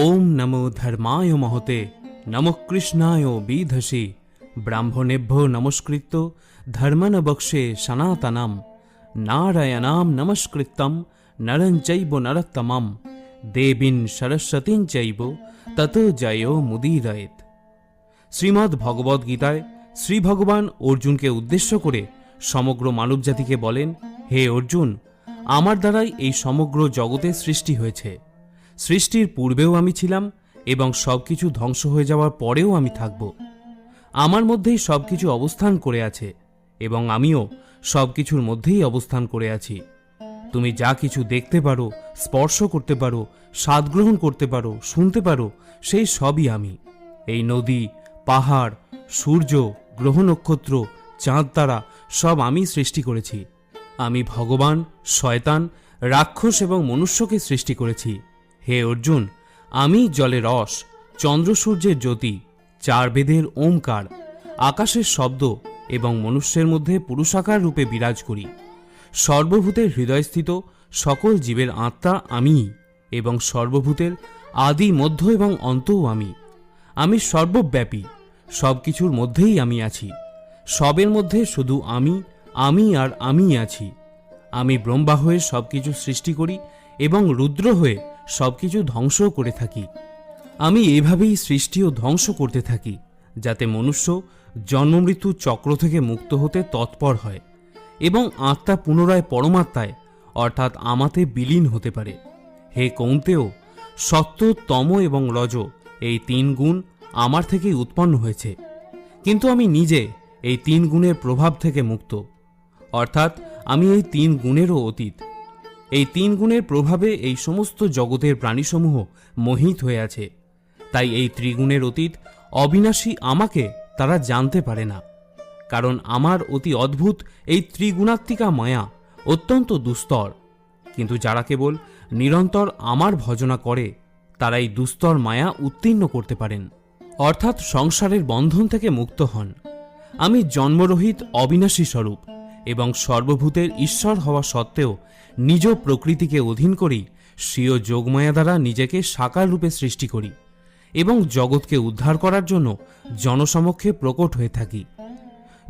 ওম নমো ধর্মায় মহতে, নমঃ কৃষ্ণায় বিধসে। ব্রাহ্মণেভ্য নমস্কৃত্য ধর্মন বক্ষে সনাতনম। নারায়ণাম নমস্কৃত্যম নরঞ্চৈব নরত্তমম। দেবীন সরস্বতীং চৈব, তত জয় মুদিরয়েত। শ্রীমদ্ ভগবদ গীতায় শ্রী ভগবান অর্জুনকে উদ্দেশ্য করে সমগ্র মানবজাতিকে বলেন, হে অর্জুন, আমার দ্বারাই এই সমগ্র জগতের সৃষ্টি হয়েছে। সৃষ্টির পূর্বেও আমি ছিলাম এবং সবকিছু ধ্বংস হয়ে যাওয়ার পরেও আমি থাকব। আমার মধ্যেই সবকিছু অবস্থান করে আছে এবং আমিও সবকিছুর মধ্যেই অবস্থান করে আছি। তুমি যা কিছু দেখতে পারো, স্পর্শ করতে পারো, স্বাদ গ্রহণ করতে পারো, শুনতে পারো, সেই সবই আমি। এই নদী, পাহাড়, সূর্য, গ্রহ নক্ষত্র, চাঁদ তারা, সব আমি সৃষ্টি করেছি। আমি ভগবান, শয়তান, রাক্ষস এবং মনুষ্যকে সৃষ্টি করেছি। হে অর্জুন, আমি জলে রস, চন্দ্র সূর্যের জ্যোতি চার বেদের ওমকার, আকাশের শব্দ এবং মনুষ্যের মধ্যে পুরুষাকার রূপে বিরাজ করি। সর্বভূতের হৃদয়স্থিত সকল জীবের আত্মা আমিই এবং সর্বভূতের আদি মধ্য এবং অন্তও আমি। আমি সর্বব্যাপী সব কিছুর মধ্যেই আমি আছি। সবের মধ্যে শুধু আমি আমি আর আমি আছি। আমি ব্রহ্মা হয়ে সবকিছু সৃষ্টি করি এবং রুদ্র হয়ে সবকিছু ধ্বংস করে থাকি। আমি এভাবেই সৃষ্টি ও ধ্বংস করতে থাকি, যাতে মনুষ্য জন্মমৃত্যু চক্র থেকে মুক্ত হতে তৎপর হয় এবং আত্মা পুনরায় পরমাত্মায়, অর্থাৎ আমাতে বিলীন হতে পারে। হে কৌন্তেও সত্য, তম এবং রজ এই তিন গুণ আমার থেকেই উৎপন্ন হয়েছে। কিন্তু আমি নিজে এই তিন গুণের প্রভাব থেকে মুক্ত, অর্থাৎ আমি এই তিন গুণেরও অতীত। এই তিন গুণের প্রভাবে এই সমস্ত জগতের প্রাণীসমূহ মোহিত হয়ে আছে। তাই এই ত্রিগুণের অতীত অবিনাশী আমাকে তারা জানতে পারে না। কারণ আমার অতি অদ্ভুত এই ত্রিগুণাত্মিকা মায়া অত্যন্ত দুস্তর। কিন্তু যারা কেবল নিরন্তর আমার ভজনা করে তারা এই দুস্তর মায়া উত্তীর্ণ করতে পারেন। অর্থাৎ সংসারের বন্ধন থেকে মুক্ত হন। আমি জন্মরহিত অবিনাশী স্বরূপ। এবং সর্বভূতের ঈশ্বর হওয়া সত্ত্বেও নিজ প্রকৃতিকে অধীন করেই স্বীয় যোগমায়া দ্বারা নিজেকে সাকার রূপে সৃষ্টি করি এবং জগৎকে উদ্ধার করার জন্য জনসমক্ষে প্রকট হয়ে থাকি।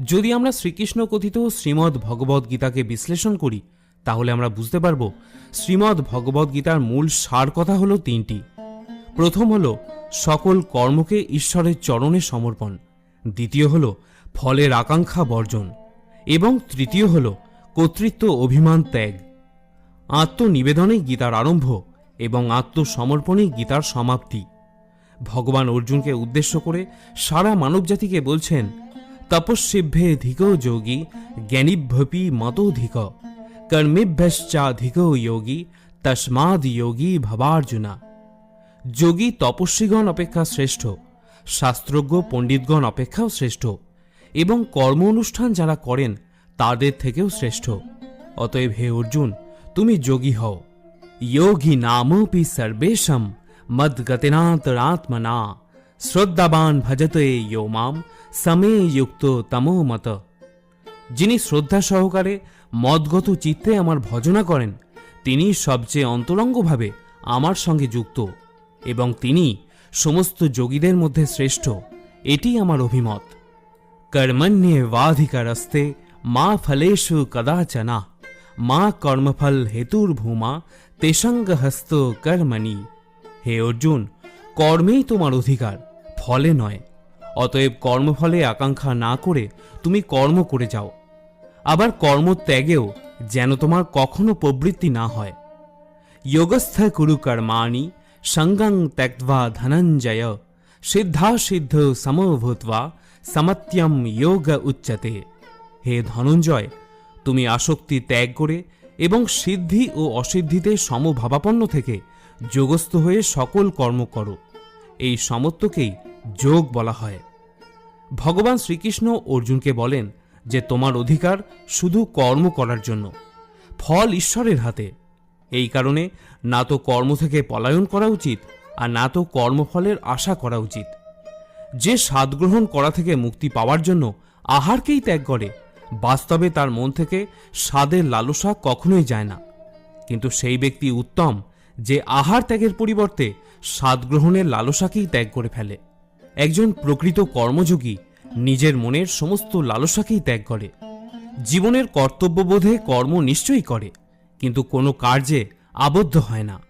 যদি আমরা শ্রীকৃষ্ণ কথিত শ্রীমদ্ ভগবদ গীতাকে বিশ্লেষণ করি, তাহলে আমরা বুঝতে পারব শ্রীমদ্ ভগবদ গীতার মূল সার কথা হলো তিনটি। প্রথম হল, সকল কর্মকে ঈশ্বরের চরণে সমর্পণ। দ্বিতীয় হল, ফলের আকাঙ্ক্ষা বর্জন। এবং তৃতীয় হল কর্তৃত্ব অভিমান ত্যাগ। আত্মনিবেদনেই গীতার আরম্ভ এবং আত্মসমর্পণেই গীতার সমাপ্তি। ভগবান অর্জুনকে উদ্দেশ্য করে সারা মানবজাতিকে বলছেন, তপস্বিভ্যে ধিক যোগী, জ্ঞানীভ্যপি মতোধিক কর্মেভ্যশ্চাধিক যোগী তস্মাদ যোগী ভবার্জুনা। যোগী তপস্বীগণ অপেক্ষা শ্রেষ্ঠ, শাস্ত্রজ্ঞ পণ্ডিতগণ অপেক্ষাও শ্রেষ্ঠ। এবং কর্ম অনুষ্ঠান যারা করেন, তাদের থেকেও শ্রেষ্ঠ। অতএব হে অর্জুন, তুমি যোগী হও। যোগী নামপি সর্বেশম মদ্গতিনান্তরাত্মনা শ্রদ্ধাবান ভজতে ইয়ো মাম, সমে যুক্ত তমো মত। যিনি শ্রদ্ধা সহকারে মদগত চিত্তে আমার ভজনা করেন, তিনি সবচেয়ে অন্তরঙ্গভাবে আমার সঙ্গে যুক্ত এবং তিনি সমস্ত যোগীদের মধ্যে শ্রেষ্ঠ। এটি আমার অভিমত। বাধিকারস্তে মা ফলেষু কদাচনা মা কর্মফল হেতুর্ভূমা তেসঙ্গ হস্ত কর্মণি হে অর্জুন কর্মেই তোমার অধিকার ফলে নয় অতএব কর্মফলে আকাঙ্ক্ষা না করে তুমি কর্ম করে যাও। আবার কর্মত্যাগেও যেন তোমার কখনো প্রবৃত্তি না হয়। যোগস্থ কুরু কর্মাণি, সঙ্গং ত্যক্ত্বা ধনঞ্জয় সিদ্ধা সিদ্ধ সমভূত্বা সমত্যম যোগ উচ্চতে। হে ধনঞ্জয়, তুমি আসক্তি ত্যাগ করে এবং সিদ্ধি ও অসিদ্ধিতে সমভাবাপন্ন থেকে যোগস্থ হয়ে সকল কর্ম করো। এই সমত্বকেই যোগ বলা হয়। ভগবান শ্রীকৃষ্ণ অর্জুনকে বলেন যে, তোমার অধিকার শুধু কর্ম করার জন্য, ফল ঈশ্বরের হাতে। এই কারণে না তো কর্ম থেকে পলায়ন করা উচিত আর না তো কর্মফলের আশা করা উচিত। যে স্বাদ গ্রহণ করা থেকে মুক্তি পাওয়ার জন্য আহারকেই ত্যাগ করে, বাস্তবে তার মন থেকে স্বাদের লালসা কখনোই যায় না। কিন্তু সেই ব্যক্তি উত্তম যে আহার ত্যাগের পরিবর্তে স্বাদ গ্রহণের লালসাকেই ত্যাগ করে ফেলে। একজন প্রকৃত কর্মযোগী নিজের মনের সমস্ত লালসাকেই ত্যাগ করে। জীবনের কর্তব্যবোধে কর্ম নিশ্চয়ই করে, কিন্তু কোনো কার্যে আবদ্ধ হয় না।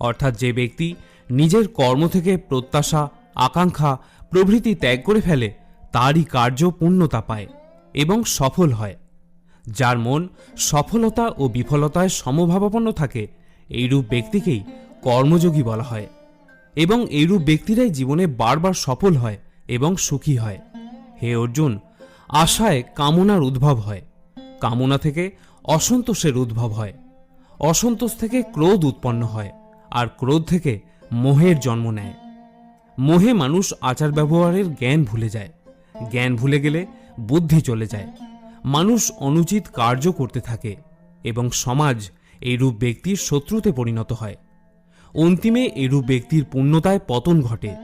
অর্থাৎ যে ব্যক্তি নিজের কর্ম থেকে প্রত্যাশা, আকাঙ্ক্ষা প্রভৃতি ত্যাগ করে ফেলে, তারই কার্য পূর্ণতা পায় এবং সফল হয়। যার মন সফলতা ও বিফলতায় সমভাবাপন্ন থাকে, এইরূপ ব্যক্তিকেই কর্মযোগী বলা হয় এবং এইরূপ ব্যক্তিরাই জীবনে বারবার সফল হয় এবং সুখী হয়। হে অর্জুন, আশায় কামনার উদ্ভব হয়। কামনা থেকে অসন্তোষের উদ্ভব হয়। অসন্তোষ থেকে ক্রোধ উৎপন্ন হয় আর ক্রোধ থেকে মোহের জন্ম নেয়। মোহে মানুষ আচার ব্যবহারের জ্ঞান ভুলে যায়। জ্ঞান ভুলে গেলে বুদ্ধি চলে যায়। মানুষ অনুচিত কার্য করতে থাকে এবং সমাজ এইরূপ ব্যক্তির শত্রুতে পরিণত হয়। অন্তিমে এরূপ ব্যক্তির পূর্ণতায় পতন ঘটে।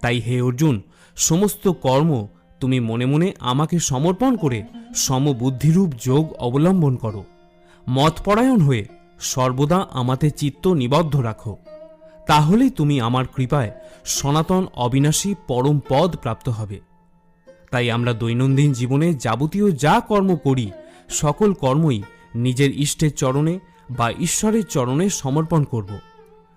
তাই হে অর্জুন, সমস্ত কর্ম তুমি মনে মনে আমাকে সমর্পণ করে সমবুদ্ধিরূপ যোগ অবলম্বন করো। মতপরায়ণ হয়ে সর্বদা আমাতে চিত্ত নিবদ্ধ রাখো। তাহলেই তুমি আমার কৃপায় সনাতন অবিনাশী পরম পদ প্রাপ্ত হবে। তাই আমরা দৈনন্দিন জীবনে যাবতীয় যা কর্ম করি, সকল কর্মই নিজের ইষ্টের চরণে বা ঈশ্বরের চরণে সমর্পণ করব।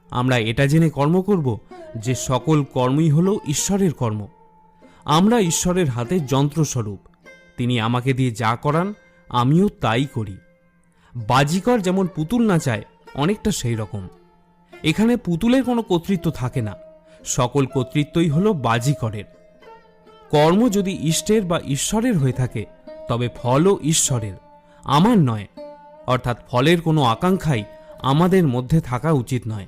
আমরা এটা জেনে কর্ম করব যে সকল কর্মই হল ঈশ্বরের কর্ম। আমরা ঈশ্বরের হাতে যন্ত্রস্বরূপ। তিনি আমাকে দিয়ে যা করান, আমিও তাই করি। বাজিকর যেমন পুতুল নাচায়, অনেকটা সেই রকম এখানে পুতুলের কোনো কর্তৃত্ব থাকে না। সকল কর্তৃত্বই হল বাজিকরের। কর্ম যদি ইষ্টের বা ঈশ্বরের হয়ে থাকে, তবে ফলও ঈশ্বরের। আমার নয়, অর্থাৎ ফলের কোনো আকাঙ্ক্ষাই আমাদের মধ্যে থাকা উচিত নয়।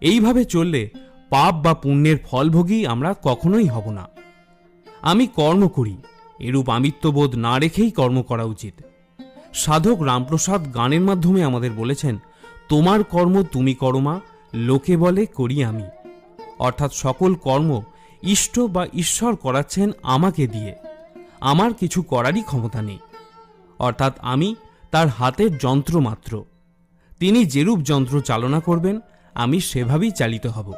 এইভাবে চললে পাপ বা পুণ্যের ফলভোগী আমরা কখনোই হব না। আমি কর্ম করি, এরূপ আমিত্ববোধ না রেখেই কর্ম করা উচিত। সাধক রামপ্রসাদ গানের মাধ্যমে আমাদের বলেছেন তোমার কর্ম তুমি করমা লোকে বলে করি আমি। অর্থাৎ সকল কর্ম ইষ্ট বা ঈশ্বর করাচ্ছেন আমাকে দিয়ে। আমার কিছু করারই ক্ষমতা নেই। অর্থাৎ আমি তার হাতের যন্ত্র মাত্র। তিনি যেরূপ যন্ত্র চালনা করবেন, আমি সেভাবেই চালিত হব।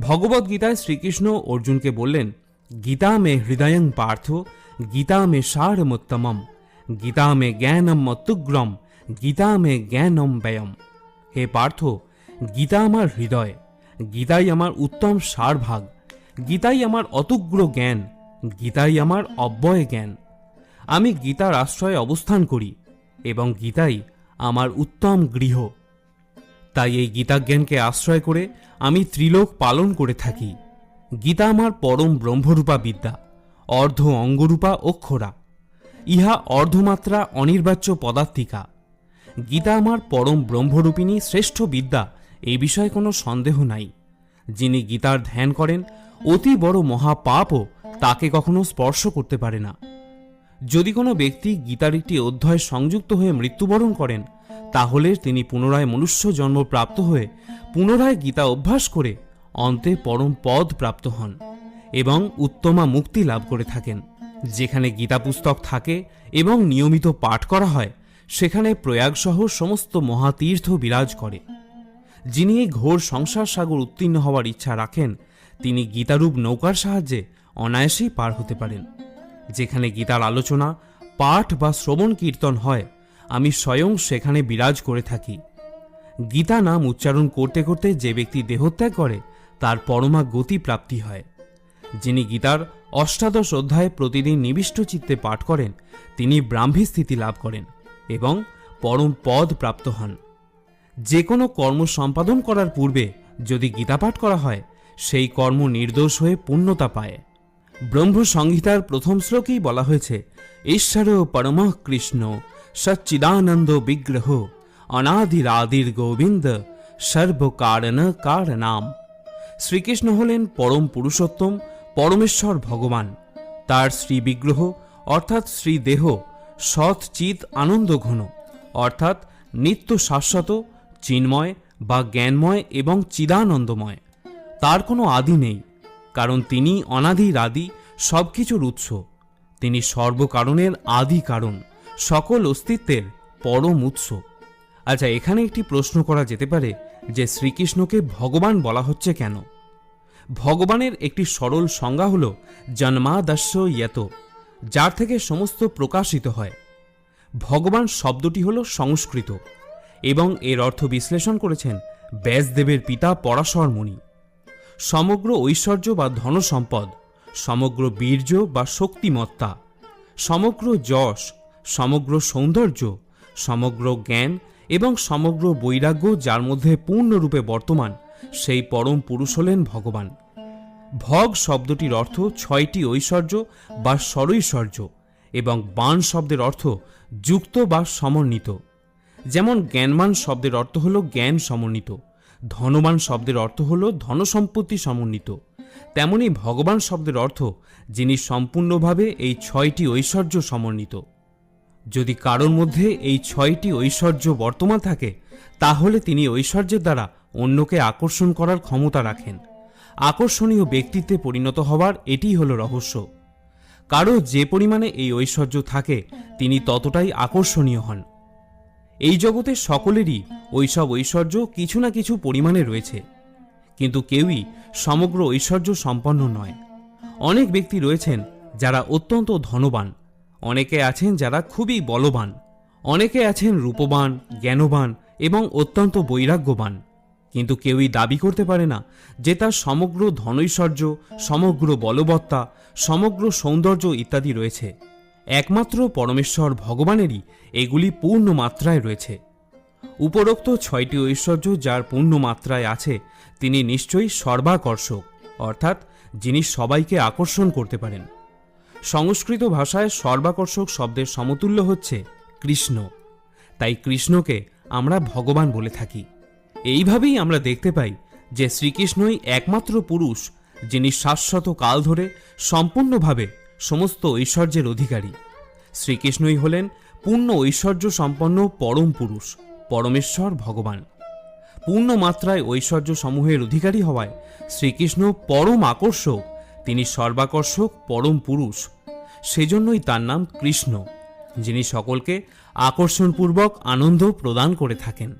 ভগবদ্গীতায় শ্রীকৃষ্ণ অর্জুনকে বললেন, গীতা মে হৃদয়ং পার্থ, গীতা মে সারমোত্তমম, গীতা মে জ্ঞানম মতুগ্রম গীতা মে জ্ঞানম ব্যয়ম। হে পার্থ, গীতা আমার হৃদয়, গীতাই আমার উত্তম সারভাগ, গীতাই আমার অতুগ্র জ্ঞান, গীতাই আমার অব্যয় জ্ঞান। আমি গীতার আশ্রয়ে অবস্থান করি এবং গীতাই আমার উত্তম গৃহ। তাই এই গীতাজ্ঞানকে আশ্রয় করে আমি ত্রিলোক পালন করে থাকি। গীতা আমার পরম ব্রহ্মরূপা বিদ্যা, অর্ধ অঙ্গরূপা অক্ষরা। ইহা অর্ধমাত্রা অনির্বাচ্য পদার্থিকা গীতা আমার পরম ব্রহ্মরূপিণী শ্রেষ্ঠ বিদ্যা এই বিষয়ে কোনো সন্দেহ নাই। যিনি গীতার ধ্যান করেন, অতি বড় মহাপাপও তাকে কখনো স্পর্শ করতে পারে না। যদি কোনো ব্যক্তি গীতার একটি অধ্যায় সংযুক্ত হয়ে মৃত্যুবরণ করেন, তাহলে তিনি পুনরায় মনুষ্য জন্ম প্রাপ্ত হয়ে পুনরায় গীতা অভ্যাস করে অন্তে পরম পদ প্রাপ্ত হন এবং উত্তমা মুক্তি লাভ করে থাকেন, যেখানে গীতা পুস্তক থাকে এবং নিয়মিত পাঠ করা হয় সেখানে প্রয়াগসহ সমস্ত মহাতীর্থ বিরাজ করে। যিনি এই ঘোর সংসার সাগর উত্তীর্ণ হওয়ার ইচ্ছা রাখেন, তিনি গীতারূপ নৌকার সাহায্যে অনায়াসেই পার হতে পারেন। যেখানে গীতার আলোচনা, পাঠ বা শ্রবণ কীর্তন হয়, আমি স্বয়ং সেখানে বিরাজ করে থাকি। গীতা নাম উচ্চারণ করতে করতে যে ব্যক্তি দেহত্যাগ করে, তার পরমা গতি প্রাপ্তি হয়। যিনি গীতার অষ্টাদশ অধ্যায়ে প্রতিদিন নিবিষ্ট চিত্তে পাঠ করেন, তিনি ব্রাহ্মী স্থিতি লাভ করেন। এবং পরম পদ প্রাপ্ত হন। যে কোনো কর্ম সম্পাদন করার পূর্বে যদি গীতাপাঠ করা হয়, সেই কর্ম নির্দোষ হয়ে পূর্ণতা পায়। ব্রহ্ম সংহিতার প্রথম শ্লোকেই বলা হয়েছে, ঈশ্বর পরম কৃষ্ণ, সচ্চিদানন্দ বিগ্রহ, অনাদিরাদির গোবিন্দ, সর্বকারণ কারণাম। শ্রীকৃষ্ণ হলেন পরম পুরুষোত্তম, পরমেশ্বর ভগবান। তার শ্রী বিগ্রহ অর্থাৎ শ্রীদেহ সৎ চিত আনন্দ ঘন। অর্থাৎ নিত্য শাশ্বত, চিন্ময় বা জ্ঞানময় এবং চিদানন্দময়। তার কোনো আদি নেই, কারণ তিনি অনাদির আদি সব কিছুর উৎস। তিনি সর্বকারণের আদি কারণ, সকল অস্তিত্বের পরম উৎস। আচ্ছা এখানে একটি প্রশ্ন করা যেতে পারে যে শ্রীকৃষ্ণকে ভগবান বলা হচ্ছে কেন? ভগবানের একটি সরল সংজ্ঞা হল জন্মাদস্য ইয়ত। যার থেকে সমস্ত প্রকাশিত হয়। ভগবান শব্দটি হল সংস্কৃত এবং এর অর্থ বিশ্লেষণ করেছেন ব্যাসদেবের পিতা পরাশর মুনি। সমগ্র ঐশ্বর্য বা ধনসম্পদ, সমগ্র বীর্য বা শক্তিমত্তা, সমগ্র যশ, সমগ্র সৌন্দর্য, সমগ্র জ্ঞান এবং সমগ্র বৈরাগ্য যার মধ্যে পূর্ণরূপে বর্তমান, সেই পরম পুরুষ হলেন ভগবান। ভগ শব্দটির অর্থ ছয়টি ঐশ্বর্য বা স্বরৈশ্বর্য এবং বাণ শব্দের অর্থ যুক্ত বা সমন্বিত। যেমন জ্ঞানমান শব্দের অর্থ হল জ্ঞান সমন্বিত, ধনবান শব্দের অর্থ হল ধনসম্পত্তি সমন্বিত। তেমনি ভগবান শব্দের অর্থ যিনি সম্পূর্ণভাবে এই ছয়টি ঐশ্বর্য সমন্বিত। যদি কারোর মধ্যে এই ছয়টি ঐশ্বর্য বর্তমান থাকে, তাহলে তিনি ঐশ্বর্যের দ্বারা অন্যকে আকর্ষণ করার ক্ষমতা রাখেন। আকর্ষণীয় ব্যক্তিত্বে পরিণত হওয়ার এটিই হল রহস্য। কারও যে পরিমাণে এই ঐশ্বর্য থাকে, তিনি ততটাই আকর্ষণীয় হন। এই জগতে সকলেরই ওইসব ঐশ্বর্য কিছু না কিছু পরিমাণে রয়েছে। কিন্তু কেউই সমগ্র ঐশ্বর্য সম্পন্ন নয়। অনেক ব্যক্তি রয়েছেন যারা অত্যন্ত ধনবান, অনেকে আছেন যারা খুবই বলবান, অনেকে আছেন রূপবান, জ্ঞানবান এবং অত্যন্ত বৈরাগ্যবান। কিন্তু কেউই দাবি করতে পারে না যে তার সমগ্র ধনৈশ্বর্য, সমগ্র বলবত্তা, সমগ্র সৌন্দর্য ইত্যাদি রয়েছে। একমাত্র পরমেশ্বর ভগবানেরই এগুলি পূর্ণ মাত্রায় রয়েছে। উপরোক্ত ছয়টি ঐশ্বর্য যার পূর্ণ মাত্রায় আছে, তিনি নিশ্চয়ই সর্বাকর্ষক, অর্থাৎ যিনি সবাইকে আকর্ষণ করতে পারেন। সংস্কৃত ভাষায় সর্বাকর্ষক শব্দের সমতুল্য হচ্ছে কৃষ্ণ। তাই কৃষ্ণকে আমরা ভগবান বলে থাকি। এইভাবেই আমরা দেখতে পাই যে শ্রীকৃষ্ণই একমাত্র পুরুষ যিনি শাশ্বত কাল ধরে সম্পূর্ণভাবে সমস্ত ঐশ্বর্যের অধিকারী। শ্রীকৃষ্ণই হলেন পূর্ণ ঐশ্বর্য সম্পন্ন পরম পুরুষ, পরমেশ্বর ভগবান। পূর্ণ মাত্রায় ঐশ্বর্য সমূহের অধিকারী হওয়ায় শ্রীকৃষ্ণ পরম আকর্ষক, তিনি সর্বাকর্ষক পরম পুরুষ। সেজন্যই তার নাম কৃষ্ণ, যিনি সকলকে আকর্ষণপূর্বক আনন্দ প্রদান করে থাকেন।